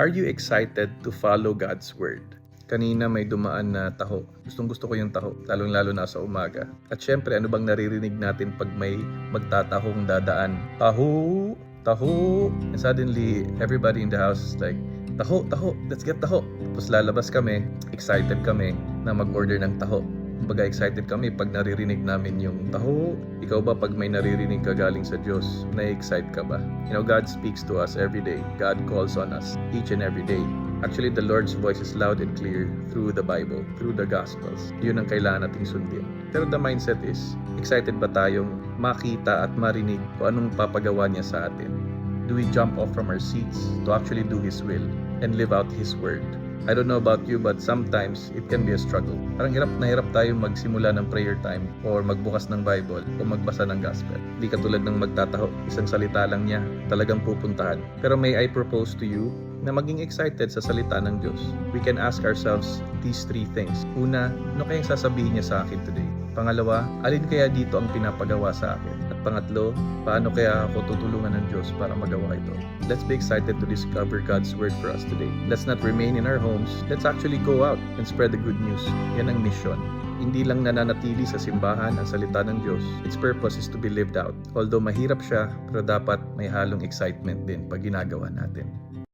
Are you excited to follow God's Word? Kanina may dumaan na taho. Gustong gusto ko yung taho, lalong-lalo na sa umaga. At syempre, ano bang naririnig natin pag may magtatahong dadaan? Taho! Taho! And suddenly, everybody in the house is like, Taho! Taho! Let's get taho! Tapos lalabas kami, excited kami na mag-order ng taho. Kumbaga excited kami pag naririnig namin yung taho. Ikaw ba pag may naririnig ka galing sa Diyos, na-excite ka ba? You know, God speaks to us every day. God calls on us each and every day. Actually, the Lord's voice is loud and clear through the Bible, through the Gospels. Yun ang kailangan nating sundin. Pero the mindset is, excited ba tayong makita at marinig kung anong papagawa niya sa atin? Do we jump off from our seats to actually do His will and live out His word? I don't know about you but sometimes it can be a struggle. Parang hirap na hirap tayo magsimula ng prayer time or magbukas ng Bible o magbasa ng gospel. Di katulad ng magtataho, isang salita lang niya, talagang pupuntahan. Pero may I propose to you na maging excited sa salita ng Diyos. We can ask ourselves these three things. Una, ano kayang sasabihin niya sa akin today? Pangalawa, alin kaya dito ang pinapagawa sa akin? At pangatlo, paano kaya ako tutulungan ng Diyos para magawa ito? Let's be excited to discover God's Word for us today. Let's not remain in our homes. Let's actually go out and spread the good news. Yan ang mission. Hindi lang nananatili sa simbahan ang salita ng Diyos. Its purpose is to be lived out. Although mahirap siya, pero dapat may halong excitement din pag ginagawa natin.